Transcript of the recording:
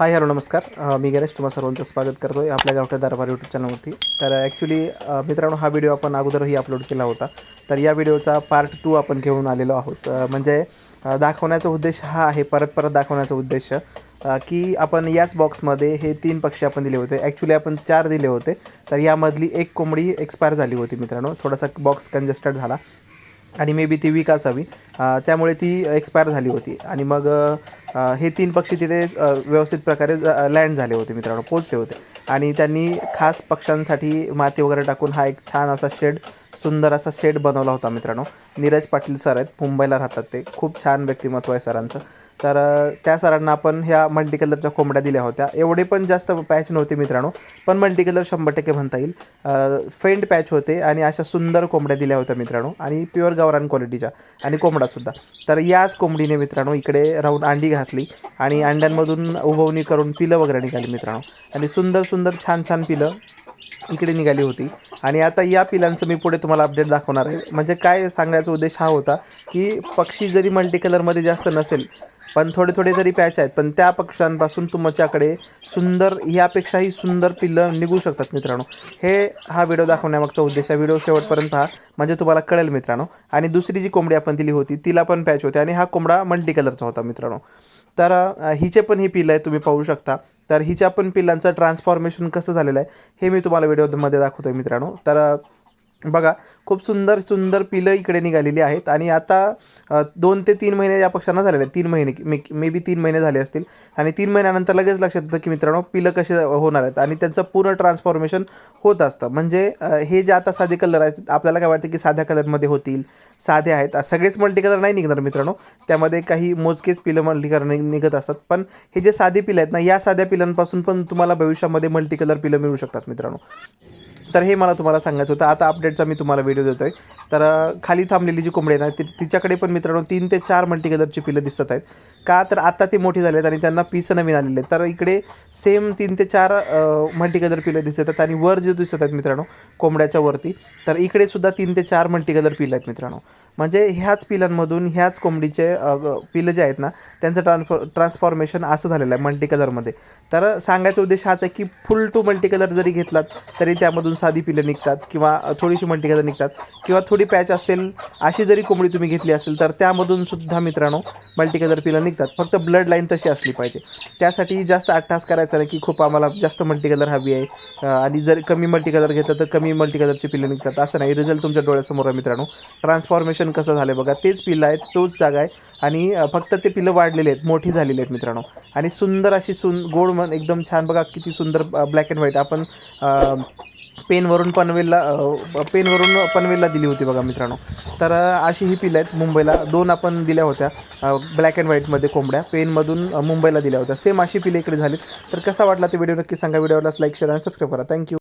Hi hello नमस्कार. मी गणेश तुम्हा सर्वांचं स्वागत करतो आहे आपल्या गावठ्या दरबार यूट्यूब चॅनलवरती तर ॲक्च्युली मित्रांनो हा व्हिडिओ आपण अगोदरही अपलोड केला होता. तर या व्हिडिओचा पार्ट टू आपण घेऊन आलेलो आहोत. म्हणजे दाखवण्याचा उद्देश हा आहे परत परत दाखवण्याचा उद्देश की आपण याच बॉक्समध्ये हे तीन पक्षी आपण दिले होते. ॲक्च्युली आपण चार दिले होते. तर यामधली एक कोंबडी एक्सपायर झाली होती मित्रांनो. थोडासा बॉक्स कंजेस्टेड झाला. आणि मे बी ती वीक असावी. त्यामुळे ती एक्सपायर झाली होती. आणि मग हे तीन पक्षी तिथे व्यवस्थित प्रकारे लँड झाले होते मित्रांनो पोचले होते. आणि त्यांनी खास पक्ष्यांसाठी माती वगैरे टाकून हा एक छान असा शेड सुंदर असा शेड बनवला होता मित्रांनो. नीरज पाटील सर आहेत मुंबईला राहतात ते. खूप छान व्यक्तिमत्व आहे सरांचं. तर त्या सरांना आपण ह्या मल्टी कलरच्या कोंबड्या दिल्या होत्या. एवढे पण जास्त पॅच नव्हते मित्रांनो पण मल्टी कलर शंभर टक्के म्हणता येईल. फेंट पॅच होते आणि अशा सुंदर कोंबड्या दिल्या होत्या मित्रांनो आणि प्युअर गावरान क्वालिटीच्या आणि कोंबडासुद्धा तर याच कोंबडीने मित्रांनो इकडे राहून अंडी घातली आणि अंड्यांमधून उभवणी करून पिलं वगैरे निघाली मित्रांनो. आणि सुंदर सुंदर छान छान पिलं. इकडे निघाली होती. आणि आता या पिलांचं मी पुढे तुम्हाला अपडेट दाखवणार आहे. म्हणजे काय सांगायचा उद्देश हा होता की पक्षी जरी मल्टी कलरमध्ये जास्त नसेल पण थोडे थोडे तरी पॅच आहेत पण त्या पक्ष्यांपासून तुमच्याकडे सुंदर यापेक्षाही सुंदर पिल्लं निघू शकतात मित्रांनो. हे हा व्हिडिओ दाखवण्यामागचा उद्देश आहे. व्हिडिओ शेवटपर्यंत पहा. म्हणजे तुम्हाला कळेल मित्रांनो. आणि दुसरी जी कोंबडी आपण दिली होती तिला पण पॅच होते. आणि हा कोंबडा मल्टी कलरचा होता मित्रांनो. तर हिचे पण हे पिलं आहे तुम्ही पाहू शकता. तर हिच्या पण पिलांचं ट्रान्सफॉर्मेशन कसं झालेलं आहे हे मी तुम्हाला व्हिडिओमध्ये दाखवतो आहे मित्रांनो. तर बघा खूप सुंदर सुंदर पिलं इकडे निघालेली आहेत आणि आता दोन ते तीन महिने या पक्षांना झालेले आहेत. तीन महिने मे मे बी तीन महिने झाले असतील. आणि तीन महिन्यानंतर लगेच लक्षात येतं की मित्रांनो पिलं कसे होणार आहेत आणि त्यांचं पूर्ण ट्रान्सफॉर्मेशन होत असतं. म्हणजे हे जे आता साधे कलर आहेत आपल्याला काय वाटतं की साध्या कलरमध्ये होतील साधे आहेत? सगळेच मल्टी कलर नाही निघणार मित्रांनो. त्यामध्ये काही मोजकेच पिलं मल्टी कलर निघत असतात. पण हे जे साधे पिलं आहेत ना या साध्या पिलांपासून पण तुम्हाला भविष्यामध्ये मल्टी कलर पिलं मिळू शकतात मित्रांनो. तर हे मला तुम्हाला सांगायचं होतं. आता अपडेटचा मी तुम्हाला व्हिडिओ देतो आहे तर खाली थांबलेली जी कोंबडी आहे ना ती तिच्याकडे पण मित्रांनो तीन ते चार मल्टीकलरची पिलं दिसत आहेत. का तर आता ते मोठी झाले आहेत आणि त्यांना पीस नवीन आलेले आहेत. तर इकडे सेम तीन ते चार मल्टीकलर पिलं दिसत आहेत आणि वर जे दिसत आहेत मित्रांनो कोंबड्याच्या वरती तर इकडे सुद्धा तीन ते चार मल्टीकलर पिलं आहेत मित्रांनो. म्हणजे ह्याच पिलांमधून ह्याच कोंबडीचे पिलं जे आहेत ना त्यांचं ट्रान्सफॉ ट्रान्सफॉर्मेशन असं झालेलं आहे मल्टी कलरमध्ये तर सांगायचा उद्देश हाच आहे की फुल टू मल्टी कलर जरी घेतलात तरी त्यामधून साधी पिलं निघतात किंवा थोडीशी मल्टी निघतात किंवा थोडी पॅच असेल अशी जरी कोंबडी तुम्ही घेतली असेल तर त्यामधून सुद्धा मित्रांनो मल्टी पिलं निघतात. फक्त ब्लड लाईन तशी असली पाहिजे. त्यासाठी जास्त अट्टास करायचा नाही की खूप आम्हाला जास्त मल्टी हवी आहे आणि जर कमी मल्टी घेतलं तर कमी मल्टी पिलं निघतात. असं नाही. रिझल्ट तुमच्या डोळ्यासमोर आहे मित्रांनो. ट्रान्सफॉर्मेशन कसं झालं बघा तेच पिलं आहे तोच जागा आहे आणि फक्त ते पिलं वाढलेले आहेत मोठी झालेली आहेत मित्रांनो. आणि सुंदर अशी सुन गोड म्हण एकदम छान बघा किती सुंदर ब्लॅक अँड व्हाईट आपण पेनवरून पनवेलला पेनवरून पनवेलला दिली होती बघा मित्रांनो. तर अशी ही पिलं आहेत मुंबईला. दोन आपण दिल्या होत्या ब्लॅक अँड व्हाईटमध्ये कोंबड्या. पेनमधून मुंबईला दिल्या होत्या. सेम अशी पिलं इकडे झालीत. तर कसा वाटला ते व्हिडिओ नक्की सांगा. व्हिडिओला लाईक शेअर आणि सबस्क्राईब करा. Thank you